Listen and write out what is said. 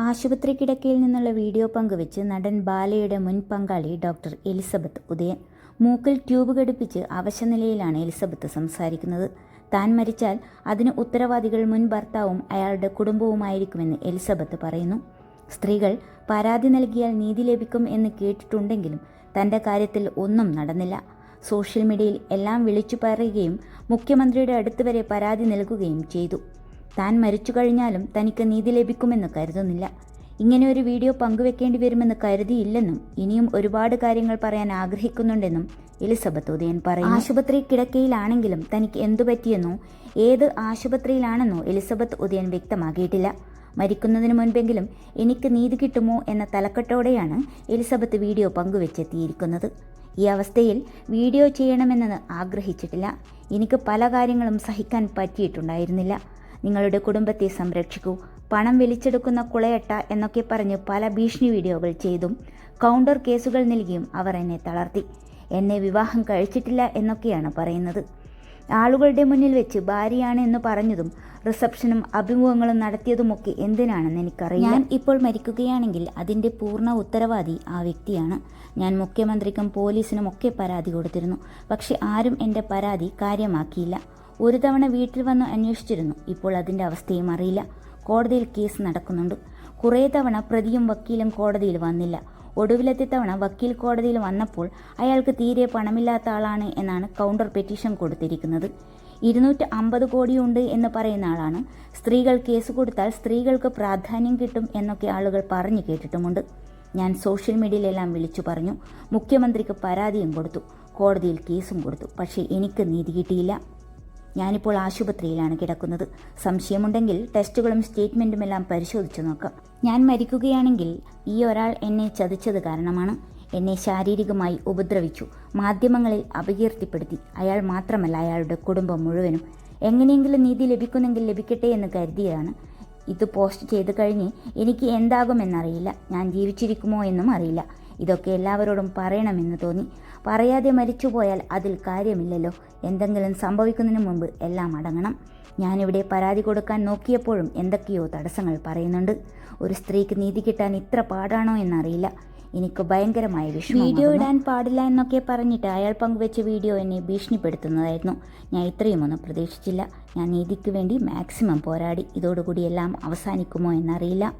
ആശുപത്രി കിടക്കയിൽ നിന്നുള്ള വീഡിയോ പങ്കുവെച്ച് നടൻ ബാലയുടെ മുൻ പങ്കാളി ഡോക്ടർ എലിസബത്ത് ഉദയൻ. മൂക്കിൽ ട്യൂബ് ഘടിപ്പിച്ച് അവശനിലയിലാണ് എലിസബത്ത് സംസാരിക്കുന്നത്. താൻ മരിച്ചാൽ അതിന് ഉത്തരവാദികൾ മുൻ ഭർത്താവും അയാളുടെ കുടുംബവുമായിരിക്കുമെന്ന് എലിസബത്ത് പറയുന്നു. സ്ത്രീകൾ പരാതി നൽകിയാൽ നീതി ലഭിക്കും എന്ന് കേട്ടിട്ടുണ്ടെങ്കിലും തന്റെ കാര്യത്തിൽ ഒന്നും നടന്നില്ല. സോഷ്യൽ മീഡിയയിൽ എല്ലാം വിളിച്ചു പറയുകയും മുഖ്യമന്ത്രിയുടെ അടുത്ത് വരെ പരാതി നൽകുകയും ചെയ്തു. താൻ മരിച്ചു കഴിഞ്ഞാലും തനിക്ക് നീതി ലഭിക്കുമെന്ന് കരുതുന്നില്ല. ഇങ്ങനെ ഒരു വീഡിയോ പങ്കുവെക്കേണ്ടി വരുമെന്ന് കരുതിയില്ലെന്നും ഇനിയും ഒരുപാട് കാര്യങ്ങൾ പറയാൻ ആഗ്രഹിക്കുന്നുണ്ടെന്നും എലിസബത്ത് ഉദയൻ പറയും ആശുപത്രി കിടക്കയിലാണെങ്കിലും തനിക്ക് എന്തു പറ്റിയെന്നോ ഏത് ആശുപത്രിയിലാണെന്നോ എലിസബത്ത് ഉദയൻ വ്യക്തമാക്കിയിട്ടില്ല. മരിക്കുന്നതിന് മുൻപെങ്കിലും എനിക്ക് നീതി കിട്ടുമോ എന്ന തലക്കെട്ടോടെയാണ് എലിസബത്ത് വീഡിയോ പങ്കുവെച്ചെത്തിയിരിക്കുന്നത്. ഈ അവസ്ഥയിൽ വീഡിയോ ചെയ്യണമെന്നത് ആഗ്രഹിച്ചിട്ടില്ല. എനിക്ക് പല കാര്യങ്ങളും സഹിക്കാൻ പറ്റിയിട്ടുണ്ടായിരുന്നില്ല. നിങ്ങളുടെ കുടുംബത്തെ സംരക്ഷിക്കൂ. പണം വലിച്ചെടുക്കുന്ന കുളയട്ട എന്നൊക്കെ പറഞ്ഞ് പല ഭീഷണി വീഡിയോകൾ ചെയ്തും കൗണ്ടർ കേസുകൾ നൽകിയും അവർ എന്നെ തളർത്തി. എന്നെ വിവാഹം കഴിച്ചിട്ടില്ല എന്നൊക്കെയാണ് പറയുന്നത്. ആളുകളുടെ മുന്നിൽ വെച്ച് ഭാര്യയാണ് എന്ന് പറഞ്ഞതും റിസപ്ഷനും അഭിമുഖങ്ങളും നടത്തിയതുമൊക്കെ എന്തിനാണെന്ന് എനിക്കറിയാം ഞാൻ ഇപ്പോൾ മരിക്കുകയാണെങ്കിൽ അതിന്റെ പൂർണ ഉത്തരവാദി ആ വ്യക്തിയാണ്. ഞാൻ മുഖ്യമന്ത്രിക്കും പോലീസിനും ഒക്കെ പരാതി കൊടുത്തിരുന്നു. പക്ഷെ ആരും എന്റെ പരാതി കാര്യമാക്കിയില്ല. ഒരു തവണ വീട്ടിൽ വന്ന് അന്വേഷിച്ചിരുന്നു. ഇപ്പോൾ അതിന്റെ അവസ്ഥയും അറിയില്ല. കോടതിയിൽ കേസ് നടക്കുന്നുണ്ട്. കുറേ തവണ പ്രതിയും വക്കീലും കോടതിയിൽ വന്നില്ല. ഒടുവിലത്തെ തവണ വക്കീൽ കോടതിയിൽ വന്നപ്പോൾ അയാൾക്ക് തീരെ പണമില്ലാത്ത ആളാണ് എന്നാണ് കൗണ്ടർ പെറ്റീഷൻ കൊടുത്തിരിക്കുന്നത്. ഇരുന്നൂറ്റി അമ്പത് കോടിയുണ്ട് എന്ന് പറയുന്ന ആളാണ്. സ്ത്രീകൾ കേസ് കൊടുത്താൽ സ്ത്രീകൾക്ക് പ്രാധാന്യം കിട്ടും എന്നൊക്കെ ആളുകൾ പറഞ്ഞു കേട്ടിട്ടുമുണ്ട്. ഞാൻ സോഷ്യൽ മീഡിയയിലെല്ലാം വിളിച്ചു പറഞ്ഞു. മുഖ്യമന്ത്രിക്ക് പരാതിയും കൊടുത്തു. കോടതിയിൽ കേസും കൊടുത്തു. പക്ഷേ എനിക്ക് നീതി കിട്ടിയില്ല. ഞാനിപ്പോൾ ആശുപത്രിയിലാണ് കിടക്കുന്നത്. സംശയമുണ്ടെങ്കിൽ ടെസ്റ്റുകളും സ്റ്റേറ്റ്മെന്റും എല്ലാം പരിശോധിച്ചു നോക്കാം. ഞാൻ മരിക്കുകയാണെങ്കിൽ ഈ ഒരാൾ എന്നെ ചതിച്ചത് കാരണമാണ്. എന്നെ ശാരീരികമായി ഉപദ്രവിച്ചു. മാധ്യമങ്ങളിൽ അപകീർത്തിപ്പെടുത്തി. അയാൾ മാത്രമല്ല അയാളുടെ കുടുംബം മുഴുവനും. എങ്ങനെയെങ്കിലും നീതി ലഭിക്കുന്നെങ്കിൽ ലഭിക്കട്ടെ എന്ന് കരുതിയതാണ് ഇത് പോസ്റ്റ് ചെയ്ത് കഴിഞ്ഞ് എനിക്ക് എന്താകുമെന്നറിയില്ല. ഞാൻ ജീവിച്ചിരിക്കുമോ എന്നും അറിയില്ല. ഇതൊക്കെ എല്ലാവരോടും പറയണമെന്ന് തോന്നി. പറയാതെ മരിച്ചുപോയാൽ അതിൽ കാര്യമില്ലല്ലോ. എന്തെങ്കിലും സംഭവിക്കുന്നതിന് മുമ്പ് എല്ലാം അടങ്ങണം. ഞാനിവിടെ പരാതി കൊടുക്കാൻ നോക്കിയപ്പോഴും എന്തൊക്കെയോ തടസ്സങ്ങൾ പറയുന്നുണ്ട്. ഒരു സ്ത്രീക്ക് നീതി കിട്ടാൻ ഇത്ര പാടാണോ എന്നറിയില്ല. എനിക്ക് ഭയങ്കരമായ വിഷമം വീഡിയോ ഇടാൻ പാടില്ല എന്നൊക്കെ പറഞ്ഞിട്ട് അയാൾ പങ്കുവെച്ച വീഡിയോ എന്നെ ഭീഷണിപ്പെടുത്തുന്നതായിരുന്നു. ഞാൻ ഇത്രയുമൊന്നും പ്രതീക്ഷിച്ചില്ല. ഞാൻ നീതിക്ക് വേണ്ടി മാക്സിമം പോരാടി. ഇതോടുകൂടി എല്ലാം അവസാനിക്കുമോ എന്നറിയില്ല.